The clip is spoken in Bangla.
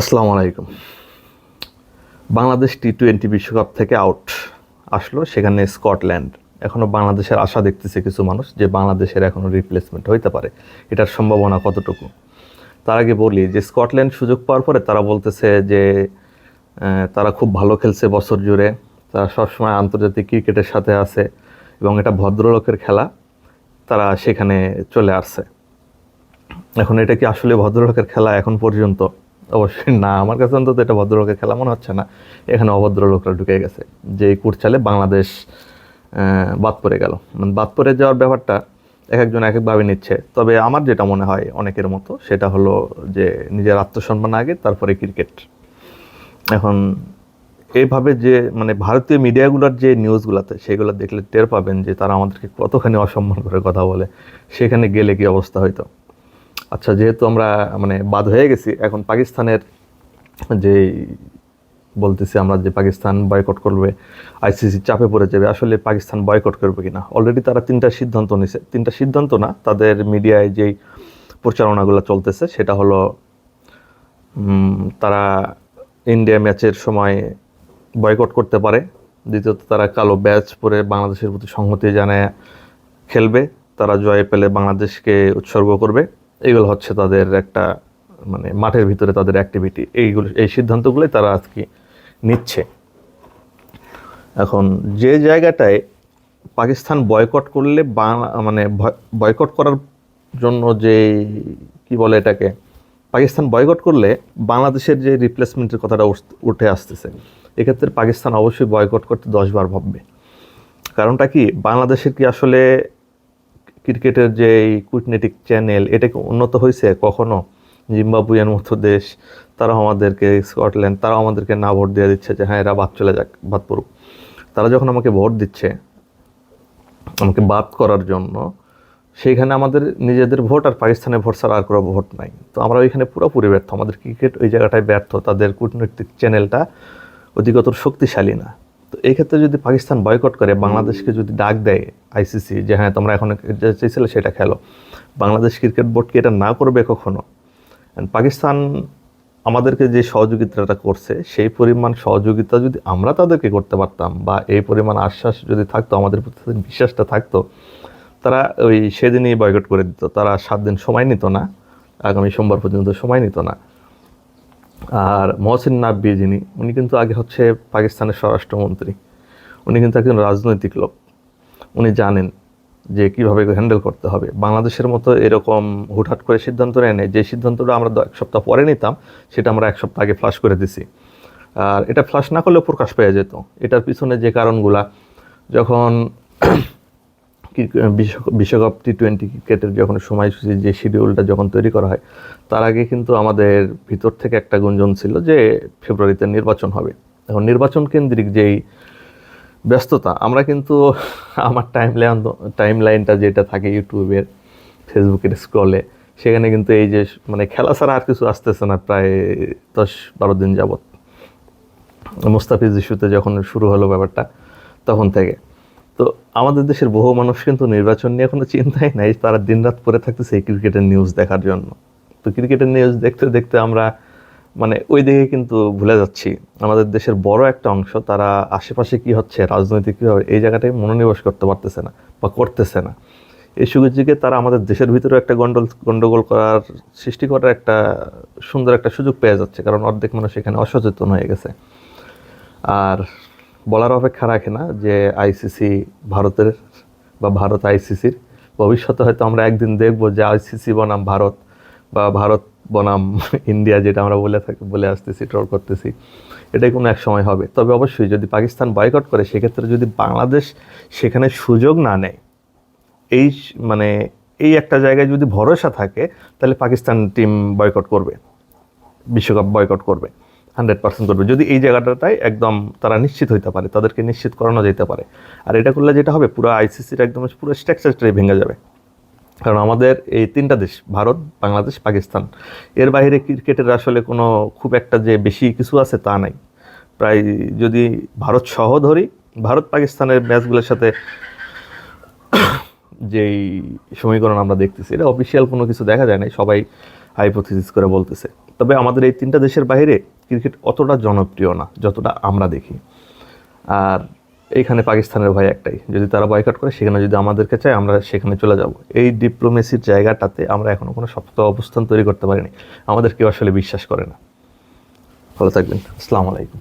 আসসালামু আলাইকুম। বাংলাদেশ টি টোয়েন্টি বিশ্বকাপ থেকে আউট আসলো, সেখানে স্কটল্যান্ড। এখনও বাংলাদেশের আশা দেখতেছে কিছু মানুষ যে বাংলাদেশের এখনও রিপ্লেসমেন্ট হইতে পারে। এটার সম্ভাবনা কতটুকু? তার আগে বলি যে স্কটল্যান্ড সুযোগ পাওয়ার পরে তারা বলতেছে যে তারা খুব ভালো খেলছে বছর জুড়ে। তারা সবসময় আন্তর্জাতিক ক্রিকেটের সাথে আছে এবং এটা ভদ্রলোকের খেলা। তারা সেখানে চলে আসছে। এখন এটা কি আসলে ভদ্রলোকের খেলা এখন পর্যন্ত? অবশ্যই না, আমার কাছে অন্তত এটা ভদ্রলোকের খেলা মনে হচ্ছে না। এখানে অভদ্র লোকরা ঢুকে গেছে। যে কুটচালে বাংলাদেশ বাদ পড়ে গেল। মানে বাদ পড়ে যাওয়ার ব্যাপারটা এক একজন এক একভাবে নিচ্ছে। তবে আমার যেটা মনে হয় অনেকের মতো, সেটা হলো যে নিজের আত্মসম্মান আগে, তারপরে ক্রিকেট। এখন এইভাবে যে মানে ভারতীয় মিডিয়াগুলোর যে নিউজগুলোতে, সেগুলো দেখলে টের পাবেন যে তারা আমাদেরকে কতখানি অসম্মান করে কথা বলে। সেখানে গেলে কি অবস্থা হইতো? আচ্ছা যেহেতু আমরা মানে বাদ হয়ে গেছি, এখন পাকিস্তানের যে বলতেছি আমরা যে পাকিস্তান বয়কট করবে আইসিসি চাপে পড়ে যাবে, আসলে পাকিস্তান বয়কট করবে কিনা? অলরেডি তারা তিনটা সিদ্ধান্ত নিছে। তিনটা সিদ্ধান্ত না, তাদের মিডিয়ায় যেই প্রচারণাগুলো চলতেছে, সেটা হলো তারা ইন্ডিয়া ম্যাচের সময় বয়কট করতে পারে। দ্বিতীয়ত, তারা কালো ব্যাচ পরে বাংলাদেশের প্রতি সংহতি জানায়, খেলবে। তারা জয় পেলে বাংলাদেশকে উৎসর্গ করবে। এইগুলো হচ্ছে তাদের একটা মানে মাঠের ভিতরে তাদের অ্যাক্টিভিটি এইগুলো, এই সিদ্ধান্তগুলোই তারা আজকে নিচ্ছে। এখন যে জায়গাটায় পাকিস্তান বয়কট করলে বাংলা মানে বয়কট করার জন্য যে, কি বলে এটাকে, পাকিস্তান বয়কট করলে বাংলাদেশের যে রিপ্লেসমেন্টের কথাটা উঠে আসতেছে, এক্ষেত্রে পাকিস্তান অবশ্যই বয়কট করতে দশবার ভাববে। কারণটা কি? বাংলাদেশের কি আসলে ক্রিকেটের যে এই কূটনীতিক চ্যানেল এটা কি উন্নত হয়েছে কখনো? জিম্বাবুয়ের মতো দেশ, তারাও আমাদেরকে, স্কটল্যান্ড, তারাও আমাদেরকে না ভোট দিয়ে দিচ্ছে যে হ্যাঁ এরা বাদ চলে যাক, বাদ পড়ুক। তারা যখন আমাকে ভোট দিচ্ছে, আমাকে বাদ করার জন্য, সেইখানে আমাদের নিজেদের ভোট আর পাকিস্তানের ভোট ছাড়া আর কোনো ভোট নাই। তো আমরা ওইখানে পুরোপুরি ব্যর্থ। আমাদের ক্রিকেট ওই জায়গাটায় ব্যর্থ। তাদের কূটনৈতিক চ্যানেলটা অধিকতর শক্তিশালী না। তো এই ক্ষেত্রে যদি পাকিস্তান বয়কট করে, বাংলাদেশকে যদি ডাক দেয় আইসিসি যে হ্যাঁ তোমরা এখন যেটা চাইছিলে সেটা খেলো। বাংলাদেশ ক্রিকেট বোর্ড কি এটা না করবে কখনো? পাকিস্তান আমাদেরকে যে সহযোগিতাটা করছে, সেই পরিমাণ সহযোগিতা যদি আমরা তাদেরকে করতে পারতাম বা এই পরিমাণ আশ্বাস যদি থাকতো, আমাদের প্রতি বিশ্বাসটা থাকতো, তারা ওই সেদিনই বয়কট করে দিত। তারা সাত দিন সময় নিত না, আগামী সোমবার পর্যন্ত সময় নিত না। আর মহসিন নাব্বি যিনি, উনি কিন্তু আগে হচ্ছে পাকিস্তানের স্বরাষ্ট্রমন্ত্রী। উনি কিন্তু একজন রাজনৈতিক লোক। উনি জানেন যে কীভাবে হ্যান্ডেল করতে হবে। বাংলাদেশের মতো এরকম হুটহাট করে সিদ্ধান্ত নেই। যে সিদ্ধান্তটা আমরা এক সপ্তাহ পরে নিতাম, সেটা আমরা এক সপ্তাহ আগে ফ্লাশ করে দিছি। আর এটা ফ্লাশ না করলেও প্রকাশ পেয়ে যেত। এটার পিছনে যে কারণগুলা, যখন বিশ্বকাপ টি টোয়েন্টি ক্রিকেটের যখন সময়সূচি, যে শিডিউলটা যখন তৈরি করা হয়, তার আগে কিন্তু আমাদের ভিতর থেকে একটা গুঞ্জন ছিল যে ফেব্রুয়ারিতে নির্বাচন হবে। এখন নির্বাচন কেন্দ্রিক যেই ব্যস্ততা, আমরা কিন্তু আমার টাইম লাইন টাইম লাইনটা যেটা থাকে ইউটিউবের ফেসবুকের স্ক্রলে সেখানে কিন্তু এই যে মানে খেলা ছাড়া আর কিছু আসতেছে না, প্রায় দশ বারো দিন যাবত মুস্তাফিজ ইস্যুতে যখন শুরু হলো ব্যাপারটা, তখন থেকে। তো আমাদের দেশের বহু মানুষ কিন্তু নির্বাচন নিয়ে কোনো চিন্তাই নাই, তারা দিনরাত পরে থাকতেছে এই ক্রিকেটের নিউজ দেখার জন্য। তো ক্রিকেটের নিউজ দেখতে দেখতে আমরা মানে ওই দিকে কিন্তু ভুলে যাচ্ছি। আমাদের দেশের বড় একটা অংশ, তারা আশেপাশে কি হচ্ছে, রাজনৈতিক কীভাবে এই জায়গাটায় মনোনিবেশ করতে পারতেছে না বা করতেছে না। এই সুযোগে তারা আমাদের দেশের ভিতরেও একটা গন্ডল, গন্ডগোল করার, সৃষ্টি করার একটা সুন্দর একটা সুযোগ পেয়ে যাচ্ছে, কারণ অর্ধেক মানুষ এখানে অসচেতন হয়ে গেছে। আর বলার অপেক্ষা রাখে না যে আইসিসি ভারতের বা ভারত আইসিসির। ভবিষ্যতে হয়তো আমরা একদিন দেখব যে আইসিসি বনাম ভারত বা ভারত বনাম ইন্ডিয়া, যেটা আমরা বলে থাকি, বলে আসতেছি ট্রল করতেছি। এটাই কোনো এক সময় হবে। তবে অবশ্যই যদি পাকিস্তান বয়কট করে, সেক্ষেত্রে যদি বাংলাদেশ সেখানে সুযোগ না নেয়, এই মানে এই একটা জায়গায় যদি ভরসা থাকে, তাহলে পাকিস্তান টিম বয়কট করবে, বিশ্বকাপ বয়কট করবে। হান্ড্রেড পার্সেন্ট করবে। যদি এই জায়গাটায় একদম তারা নিশ্চিত হইতে পারে, তাদেরকে নিশ্চিত করানো যেতে পারে। আর এটা করলে যেটা হবে, পুরো আইসিসির একদম পুরো স্ট্রাকচারটাই ভেঙে যাবে। কারণ আমাদের এই তিনটা দেশ, ভারত, বাংলাদেশ, পাকিস্তান, এর বাইরে ক্রিকেটের আসলে কোনো খুব একটা যে বেশি কিছু আছে তা নাই। প্রায় যদি ভারত সহ ধরি, ভারত, পাকিস্তানের ম্যাচগুলোর সাথে যেই সমীকরণ আমরা দেখতেছি, এটা অফিসিয়াল কোনো কিছু দেখা যায় না সবাই হাইপোথিসিস করে বলতেছে। তবে আমাদের এই তিনটা দেশের বাইরে ক্রিকেট অতটা জনপ্রিয় না, যতটা আমরা দেখি। আর এইখানে পাকিস্তানের ভয় একটাই, যদি তারা বয়কট করে, সেখানে যদি আমাদেরকে চায়, আমরা সেখানে চলে যাব। এই ডিপ্লোমেসির জায়গাটাতে আমরা এখনও কোনো শক্ত অবস্থান তৈরি করতে পারিনি। আমাদের কেউ আসলে বিশ্বাস করে না। ভালো থাকবেন। আসসালামু আলাইকুম।